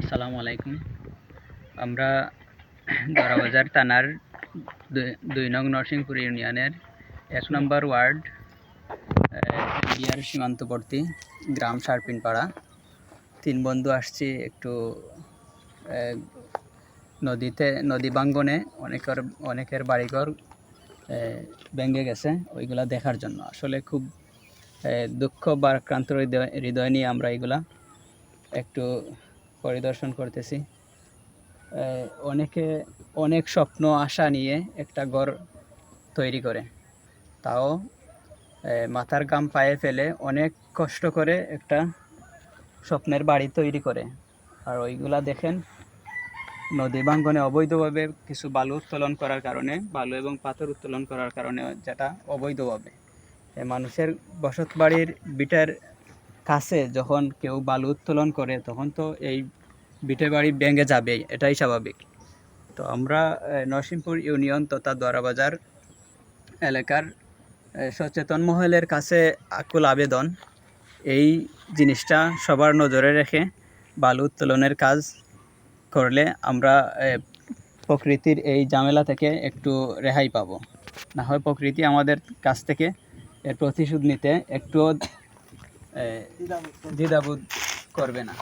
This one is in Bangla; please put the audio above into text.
আসসালামু আলাইকুম। আমরা দরাবাজার থানার দুই- নং নরসিংপুর ইউনিয়নের এক নম্বর ওয়ার্ড বিহার সীমান্তবর্তী গ্রাম সারপিনপাড়া। তিন বন্ধু আসছি একটু নদীতে, নদী বাঙ্গনে অনেকের অনেকের বাড়িঘর ভেঙে গেছে ওইগুলা দেখার জন্য। আসলে খুব দুঃখ বা আক্রান্ত হৃদয় হৃদয় নিয়ে আমরা এগুলা একটু পরিদর্শন করতেছি। অনেকে অনেক স্বপ্ন, আশা নিয়ে একটা ঘর তৈরি করে। তাও মাথার গাম পায়ে ফেলে অনেক কষ্ট করে একটা স্বপ্নের বাড়ি তৈরি করে। আর ওইগুলা দেখেন, নদী বাঙ্গনে অবৈধভাবে কিছু বালু উত্তোলন করার কারণে, বালু এবং পাথর উত্তোলন করার কারণে যেটা অবৈধভাবে। মানুষের বসত বাড়ির বিটার কাছে যখন কেউ বালু উত্তোলন করে, তখন তো এই বিটে বাড়ি ব্যাঙ্গে যাবে, এটাই স্বাভাবিক। তো আমরা নরসিংপুর ইউনিয়ন তথা দোয়ারাবাজার এলাকার সচেতন মহলের কাছে আকুল আবেদন, এই জিনিসটা সবার নজরে রেখে বালু উত্তোলনের কাজ করলে আমরা প্রকৃতির এই ঝামেলা থেকে একটু রেহাই পাবো। না হয় প্রকৃতি আমাদের কাছ থেকে এর প্রতিশোধ নিতে একটু দ্বিধাবোধ করবে না।